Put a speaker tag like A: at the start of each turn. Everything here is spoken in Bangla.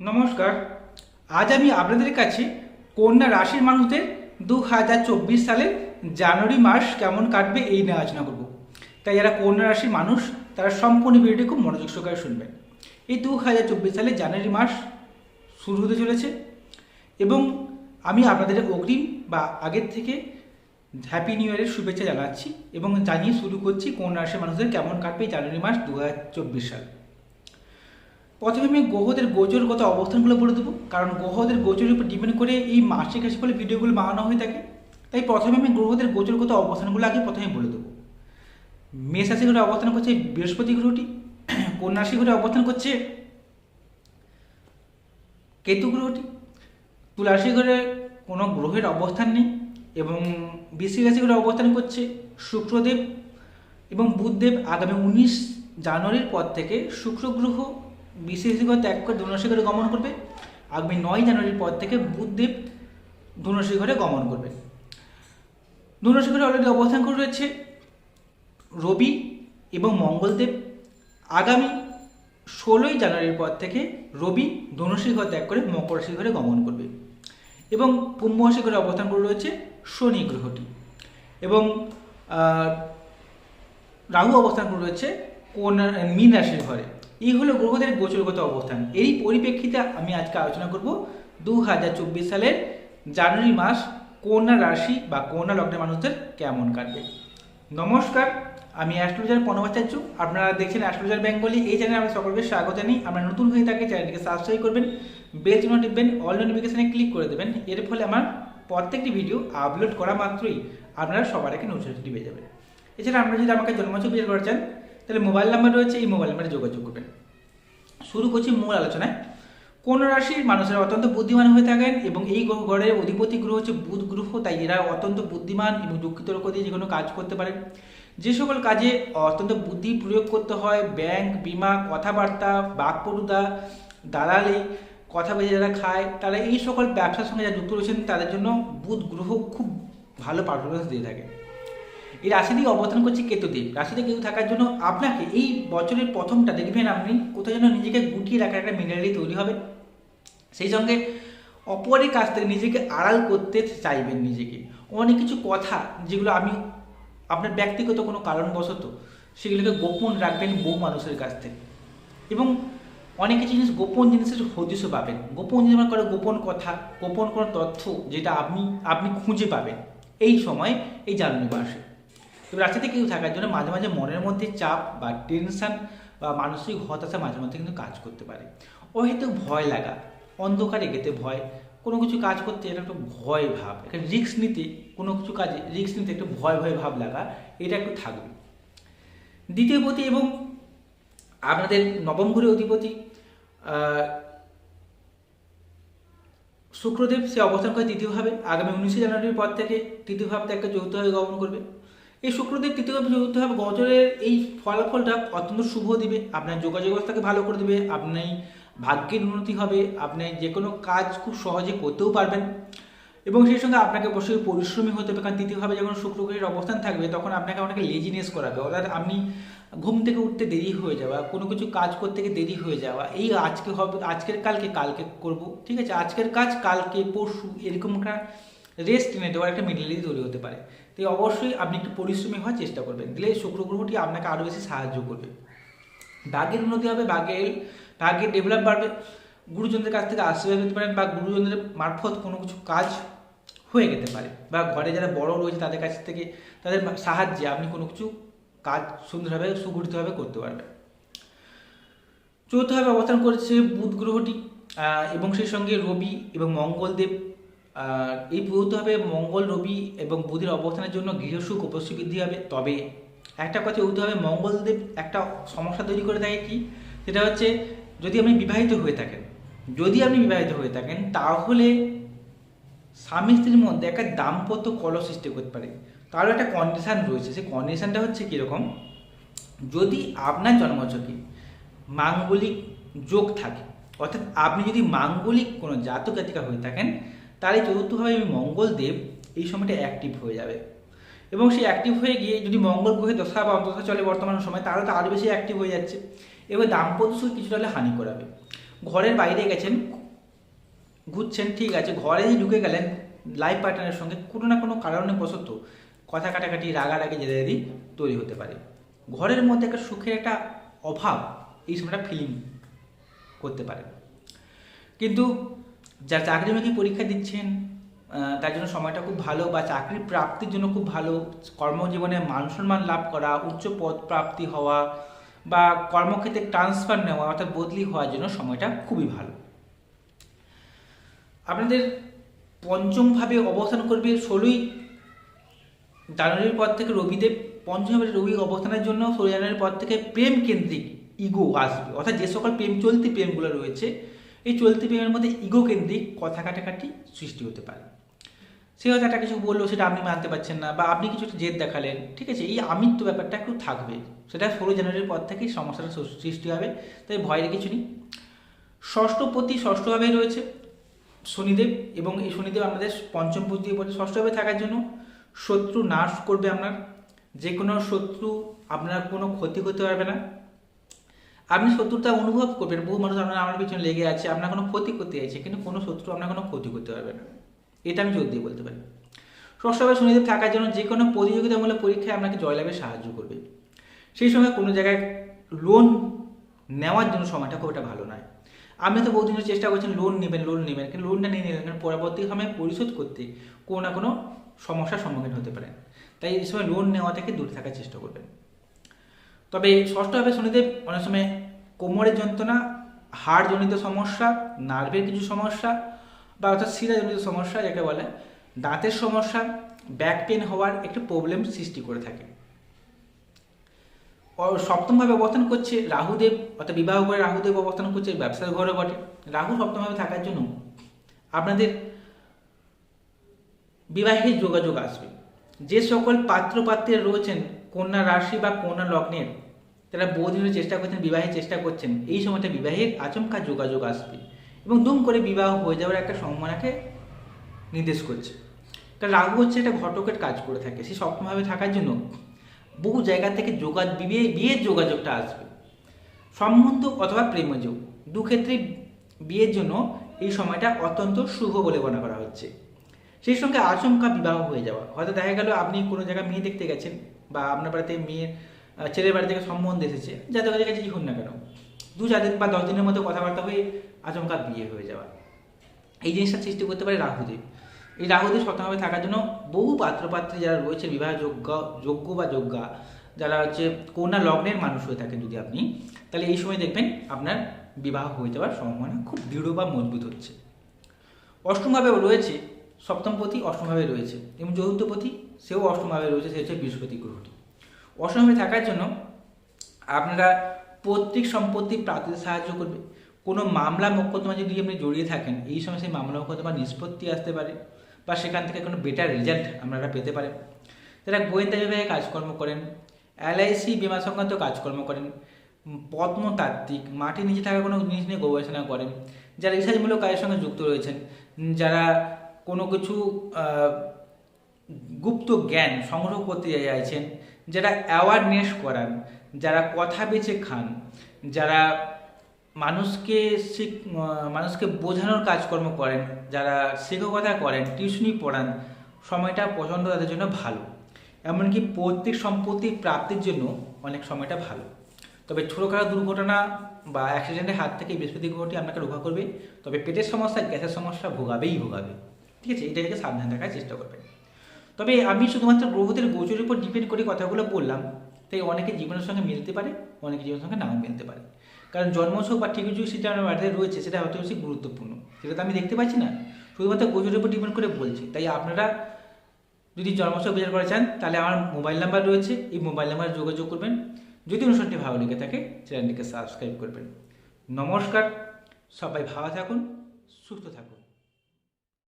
A: নমস্কার। আজ আমি আপনাদের কাছে কন্যা রাশির মানুষদের দু হাজার চব্বিশ সালের জানুয়ারি মাস কেমন কাটবে এই নিয়ে আলোচনা করব। তাই যারা কন্যা রাশির মানুষ, তারা সম্পূর্ণ ভিডিওটি খুব মনোযোগ সহকারে শুনবেন। এই দু হাজার চব্বিশ সালে জানুয়ারি মাস শুরু হতে চলেছে এবং আমি আপনাদের অগ্রিম বা আগের থেকে হ্যাপি নিউ ইয়ারের শুভেচ্ছা জানাচ্ছি এবং জানিয়ে শুরু করছি কোন রাশির মানুষদের কেমন কাটবে জানুয়ারি মাস দু হাজার চব্বিশ সাল। প্রথমে আমি গ্রহদের গোচরগত অবস্থানগুলো বলে দেবো। কারণ গ্রহদের গোচরের উপর ডিপেন্ড করে এই মাসিক রাশি ফলে ভিডিওগুলো বানানো হয়ে থাকে। তাই প্রথমে আমি গ্রহদের গোচরগত অবস্থানগুলো আগে প্রথমে বলে দেবো। মেষ রাশি ঘরে অবস্থান করছে বৃহস্পতি গ্রহটি। কন্যা রাশি ঘরে অবস্থান করছে কেতু গ্রহটি। তুলা রাশি ঘরে কোনো গ্রহের অবস্থান নেই এবং বৃশ্চিক রাশি ঘরে অবস্থান করছে শুক্রদেব এবং বুধদেব। আগামী উনিশ জানুয়ারির পর থেকে শুক্র গ্রহ ঘর ত্যাগ করে ধনুরাশি ঘরে গমন করবে। আগামী নয় জানুয়ারির পর থেকে বুধদেব ধনুরাশি ঘরে গমন করবে। ধনুরাশি ঘরে অলরেডি অবস্থান করে রয়েছে রবি এবং মঙ্গলদেব। আগামী ষোলোই জানুয়ারির পর থেকে রবি ধনুরাশি ঘর ত্যাগ করে মকর রাশি ঘরে গমন করবে এবং কুম্ভ রাশি ঘরে অবস্থান করে রয়েছে শনি গ্রহটি এবং রাহু অবস্থান করে রয়েছে কোন মীন রাশির ঘরে। এই হলো গ্রহদের গোচরগত অবস্থান। এই পরিপ্রেক্ষিতে আমি আজকে আলোচনা করব দু হাজার চব্বিশ সালের জানুয়ারি মাস কন্যা রাশি বা কন্যা লগ্নের মানুষদের কেমন কাটবে। নমস্কার, আমি অ্যাস্ট্রোলজার প্রণবাচার্য আপনারা দেখছেন অ্যাস্ট্রোলজার বেঙ্গলি। এই চ্যানেলে আমি সকলকে স্বাগত জানাই। আমরা নতুন হয়ে থাকে চ্যানেলটিকে সাবস্ক্রাইব করবেন বেল চিহ্ন টিপবেন অল নোটিফিকেশনে ক্লিক করে দেবেন। এর ফলে আমার প্রত্যেকটি ভিডিও আপলোড করা মাত্রই আপনারা সবার আগে নোটিফিকেশন পেয়ে যাবেন। এছাড়া আপনারা যদি আমাকে জন্মছবি বের করতে চান তাহলে মোবাইল নাম্বার রয়েছে, এই মোবাইল নাম্বারে যোগাযোগ করবেন। শুরু করছি মূল আলোচনায়। কোন রাশির মানুষেরা অত্যন্ত বুদ্ধিমান হয়ে থাকেন এবং এই ঘরের অধিপতি গ্রহ হচ্ছে বুধ গ্রহ, তাই এরা অত্যন্ত বুদ্ধিমান এবং দুঃখিত যুক্তিতর্ক দিয়ে যে কোনো কাজ করতে পারেন যে সকল কাজে অত্যন্ত বুদ্ধি প্রয়োগ করতে হয়, ব্যাংক, বিমা, কথাবার্তা বাকপটুতা দালালি, কথা বেজে যারা খায়, তারা এই সকল ব্যবসার সঙ্গে যারা যুক্ত রয়েছেন, তাদের জন্য বুধ গ্রহ খুব ভালো পারফরমেন্স দিয়ে থাকে। এই রাশি দিয়ে অবস্থান করছে কেতুদেব রাশিতে কেতু থাকার জন্য আপনাকে এই বছরের প্রথমটা দেখবেন আপনি কোথাও যেন নিজেকে গুটিয়ে রাখার একটা মেন্টালিটি তৈরি হবে। সেই সঙ্গে অপরের কাছ থেকে নিজেকে আড়াল করতে চাইবেন নিজেকে। অনেক কিছু কথা যেগুলো আমি আপনার ব্যক্তিগত কোনো কারণবশত সেগুলোকে গোপন রাখবেন বহু মানুষের কাছ থেকে। এবং অনেক কিছু জিনিস গোপন জিনিসের হদিশও পাবেন। গোপন জিনিস মানে গোপন কথা, গোপন কোনো তথ্য যেটা আপনি আপনি খুঁজে পাবেন। এই সময় এই জানুয়ারি মাসে তবে রাস্তাতে কেউ থাকার জন্য মাঝে মাঝে মনের মধ্যে চাপ বা টেনশান বা মানসিক হতাশা মাঝে মধ্যে কিন্তু কাজ করতে পারে। হয়তো ভয় লাগা, অন্ধকারে গেতে ভয়, কোনো কিছু কাজ করতে এটা একটু ভয় ভাব, একটা রিস্ক নিতে, কোনো কিছু কাজে রিস্ক নিতে একটু ভয় ভয় ভাব লাগা, এটা একটু থাকবে। দ্বিতীয় পতি এবং আপনাদের নবম ঘুরে অধিপতি শুক্রদেব সে অবস্থান করে তৃতীয়ভাবে আগামী উনিশে জানুয়ারির পর থেকে তৃতীয় ভাব থেকে যৌথভাবে গমন করবে। এই শুক্রদেব তৃতীয়ভাবে হবে গজরের এই ফলাফলটা অত্যন্ত শুভ দিবে। আপনার যোগাযোগ ব্যবস্থাকে ভালো করে দেবে, আপনি ভাগ্যের উন্নতি হবে, আপনি যে কোনো কাজ খুব সহজে করতেও পারবেন। এবং সেই সঙ্গে আপনাকে অবশ্যই পরিশ্রমী হতে হবে, কারণ তৃতীয়ভাবে যখন শুক্র গ্রহের অবস্থান থাকবে, তখন আপনাকে অনেকে লেজিনেস করাবে। অর্থাৎ আপনি ঘুম থেকে উঠতে দেরি হয়ে যাওয়া, কোনো কিছু কাজ করতে গিয়ে দেরি হয়ে যাওয়া, এই আজকে হবে, আজকের কালকে কালকে করব, ঠিক আছে? আজকের কাজ কালকে, পরশু, এরকম একটা রেস্ট নিয়ে দেওয়ার একটা মেন্টালিটি তৈরি হতে পারে। তাই অবশ্যই আপনি একটু পরিশ্রমী হওয়ার চেষ্টা করবেন। দিলে শুক্র গ্রহটি আপনাকে আরও বেশি সাহায্য করবে। ভাগ্যের উন্নতি হবে ভাগ্যের ভাগ্যের ডেভেলপ বাড়বে। গুরুজনদের কাছ থেকে আশীর্বাদ পেতে পারেন বা গুরুজনদের মারফত কোনো কিছু কাজ হয়ে যেতে পারে বা ঘরে যারা বড় রয়েছে তাদের কাছ থেকে তাদের সাহায্যে আপনি কোনো কিছু কাজ সুন্দরভাবে, সুগঠিতভাবে করতে পারবেন। চতুর্থভাবে অবস্থান করেছে বুধ গ্রহটি এবং সেই সঙ্গে রবি এবং মঙ্গলদেব। এই চতুর্থভাবে মঙ্গল, রবি এবং বুধের অবস্থানের জন্য গৃহসুখ অবশ্যই বৃদ্ধি হবে। তবে একটা কথা চতুর্থভাবে মঙ্গলদেব একটা সমস্যা তৈরি করে থাকে কি? সেটা হচ্ছে, যদি আপনি বিবাহিত হয়ে থাকেন, যদি আপনি বিবাহিত হয়ে থাকেন, তাহলে স্বামী স্ত্রীর মধ্যে একটা দাম্পত্য কলহ সৃষ্টি করতে পারে। তারও একটা কন্ডিশন রয়েছে। সেই কন্ডিশনটা হচ্ছে কীরকম? যদি আপনার জন্মছকে মাঙ্গলিক যোগ থাকে, অর্থাৎ আপনি যদি মাঙ্গলিক কোনো জাতক জাতিকা হয়ে থাকেন তাহলে চতুর্থভাবে মঙ্গলদেব এই সময়টা অ্যাক্টিভ হয়ে যাবে। এবং সেই অ্যাক্টিভ হয়ে গিয়ে যদি মঙ্গল গ্রহে দশা বা অন্তঃদশা চলে বর্তমান সময়, তাহলে তো আরও বেশি অ্যাক্টিভ হয়ে যাচ্ছে। এবার দাম্পত্য সুখ কিছুটা হলে হানি করাবে। ঘরের বাইরে গেছেন, ঘুরছেন, ঠিক আছে ঘরেই ঢুকে গেলেন লাইফ পার্টনারের সঙ্গে কোনো না কোনো কারণে বশত কথা কাটাকাটি, রাগারাগি, জেদাজেদি তৈরি হতে পারে। ঘরের মধ্যে একটা সুখের একটা অভাব এই সময়টা ফিলিং করতে পারে। কিন্তু যারা চাকরিমুখী পরীক্ষা দিচ্ছেন তার জন্য সময়টা খুব ভালো বা চাকরি প্রাপ্তির জন্য খুব ভালো, কর্মজীবনে মান সম্মান লাভ করা, উচ্চ পদ প্রাপ্তি হওয়া বা কর্মক্ষেত্রে ট্রান্সফার নেওয়া অর্থাৎ বদলি হওয়ার জন্য সময়টা খুবই ভালো। আপনাদের পঞ্চমভাবে অবস্থান করবে ষোলোই জানুয়ারির পর থেকে রবিদেব, পঞ্চমভাবে রবি অবস্থানের জন্য ষোলো জানুয়ারির পর থেকে প্রেম কেন্দ্রিক ইগো আসবে। অর্থাৎ যে সকল প্রেম, চলতি প্রেমগুলো রয়েছে এই চলতি প্রেমের মধ্যে ইগো কেন্দ্রিক কথা কাটাকাটি সৃষ্টি হতে পারে। সে হয়তো একটা কিছু বলল, সেটা আপনি মানতে পারছেন না, বা আপনি কিছু জেদ দেখালেন, ঠিক আছে? এই আমিত্ব ব্যাপারটা একটু থাকবে। সেটা ষোলো জানুয়ারির পর থেকেই সমস্যাটা সৃষ্টি হবে, তাই ভয়ের কিছু নেই। ষষ্ঠপতি ষষ্ঠভাবেই রয়েছে শনিদেব, এবং এই শনিদেব আমাদের পঞ্চম দিয়ে পড়ে ষষ্ঠভাবে থাকার জন্য। শত্রু নাশ করবে আপনার। যে কোনো শত্রু আপনার কোনো ক্ষতি করতে পারবে না। আপনি শত্রুতা অনুভব করবেন, বহু মানুষ আপনার আমার পিছনে লেগে আছে, আপনার কোনো ক্ষতি করতে চাইছে, কিন্তু কোনো শত্রু আপনার কোনো ক্ষতি করতে পারবে না। এটা আমি জোর দিয়ে বলতে পারি। ষষ্ঠভাবে শনিদেব থাকার জন্য যে কোনো প্রতিযোগিতামূলক পরীক্ষায় আপনাকে জয়লাভে সাহায্য করবে। সেই সময় কোনো জায়গায় লোন নেওয়ার জন্য সময়টা খুব একটা ভালো নয়। আপনি তো বহুদিন চেষ্টা করছেন লোন নেবেন লোন নেবেন, কিন্তু লোনটা নিয়ে নিলেন কারণ পরবর্তী সময়ে পরিশোধ করতে কোনো না কোনো সমস্যার সম্মুখীন হতে পারেন। তাই এই সময় লোন নেওয়া থেকে দূরে থাকার চেষ্টা করবেন। তবে ষষ্ঠভাবে শনিদেব অনেক সময় কোমরের যন্ত্রণা, হাড়জনিত সমস্যা, নার্ভের কিছু সমস্যা বা অর্থাৎ শিরাজনিত সমস্যা, যাকে বলে, দাঁতের সমস্যা ব্যাক পেন হওয়ার একটি প্রবলেম সৃষ্টি করে থাকে। সপ্তমভাবে অবস্থান করছে রাহুদেব, অর্থাৎ বিবাহ করে রাহুদেব অবস্থান করছে, ব্যবসার ঘরে বটে। রাহু সপ্তমভাবে থাকার জন্য আপনাদের বিবাহের যোগাযোগ আসবে। যে সকল পাত্র পাত্রের রয়েছেন, কন্যা রাশি বা কন্যা লগ্নের তারা বহুদিনের চেষ্টা করছেন, বিবাহের চেষ্টা করছেন। এই সময়টা বিবাহের আচমকা যোগাযোগ আসবে এবং দুম করে বিবাহ হয়ে যাওয়ার একটা সম্ভাবনাকে নির্দেশ করছে। কারণ রাহু হচ্ছে একটা ঘটকের কাজ করে থাকে, সে সপ্তমভাবে থাকার জন্য বহু জায়গা থেকে যোগা, বিয়ে, বিয়ের যোগাযোগটা আসবে। সম্বন্ধ অথবা প্রেমযোগ দু ক্ষেত্রে বিয়ের জন্য এই সময়টা অত্যন্ত শুভ বলে মনে করা হচ্ছে। সেই সঙ্গে আচমকা বিবাহ হয়ে যাওয়া, হয়তো দেখা গেল আপনি কোনো জায়গায় মেয়ে দেখতে গেছেন বা আপনার বাড়িতে মেয়ের ছেলের বাড়ি থেকে সম্বন্ধ এসেছে। যাদের কাছে কাছে হোক না কেন? দু চার দিন বা দশ দিনের মধ্যে কথাবার্তা হয়ে আচমকা বিয়ে হয়ে যাওয়া। এই জিনিসটা সৃষ্টি করতে পারে রাহুদেব এই রাহুদেব সপ্তমভাবে থাকার জন্য বহু পাত্রপাত্রী যারা রয়েছে, বিবাহ যোগ্য যোগ্য বা যোগ্যা, যারা হচ্ছে কন্যা লগ্নের মানুষ হয়ে থাকেন যদি আপনি, তাহলে এই সময় দেখবেন আপনার বিবাহ হয়ে যাওয়ার সম্ভাবনা খুব দৃঢ় বা মজবুত হচ্ছে। অষ্টমভাবে রয়েছে সপ্তমপতি, অষ্টমভাবে রয়েছে এবং চতুর্থপতি, সেও অষ্টমভাবে রয়েছে, সে হচ্ছে বৃহস্পতি গ্রহটি। অষ্টমভাবে থাকার জন্য আপনারা পৈতৃক সম্পত্তি প্রাপ্তিতে সাহায্য করবে। কোনো মামলা মোকদ্দমা যদি আপনি জড়িয়ে থাকেন, এই সময় সেই মামলা মোকদ্দমা নিষ্পত্তি আসতে পারে বা সেখান থেকে কোনো বেটার রেজাল্ট আপনারা পেতে পারেন। যারা গোয়েন্দা বিভাগে কাজকর্ম করেন এলআইসি বিমা সংক্রান্ত কাজকর্ম করেন পদ্মতাত্ত্বিক মাটির নিচে থাকা কোনো জিনিস নিয়ে গবেষণা করেন, যারা রিসার্চমূলক কাজের সঙ্গে যুক্ত রয়েছেন, যারা কোনো কিছু গুপ্ত জ্ঞান সংগ্রহ করতে চাইছেন যারা অ্যাওয়ারনেস করান, যারা কথা বেছে খান, যারা মানুষকে শিখ- মানুষকে বোঝানোর কাজকর্ম করেন, যারা শিক্ষকতা করেন টিউশনি পড়ান, সময়টা প্রচণ্ড তাদের জন্য ভালো। এমনকি পৈতৃক সম্পত্তি প্রাপ্তির জন্য অনেক সময়টা ভালো। তবে ছোটোখাটো দুর্ঘটনা বা অ্যাক্সিডেন্টের হাত থেকে বৃহস্পতি গ্রহটি আপনাকে রক্ষা করবে, তবে পেটের সমস্যা, গ্যাসের সমস্যা ভোগাবেই ভোগাবে। ঠিক আছে? এটা থেকে সাবধান থাকার চেষ্টা করবেন। তবে আমি শুধুমাত্র গ্রহদের গোচরের উপর ডিপেন্ড করে কথাগুলো বললাম, তাই অনেকে জীবনের সঙ্গে মিলতে পারে অনেকে জীবনের সঙ্গে নাও মিলতে পারে। কারণ জন্মছক বা ঠিক সেটা আমার বাড়িতে রয়েছে, সেটা হয়তো বেশি গুরুত্বপূর্ণ। সেটা তো আমি দেখতে পাচ্ছি না। শুধুমাত্র গোচরের উপর ডিপেন্ড করে বলছি। তাই আপনারা যদি জন্মছক বিচার করা চান, তাহলে আমার মোবাইল নাম্বার রয়েছে। এই মোবাইল নাম্বারে যোগাযোগ করবেন। যদি অনুষ্ঠানটি ভালো লেগে থাকে, চ্যানেলটিকে সাবস্ক্রাইব করবেন। নমস্কার। সবাই ভালো থাকুন, সুস্থ থাকুন।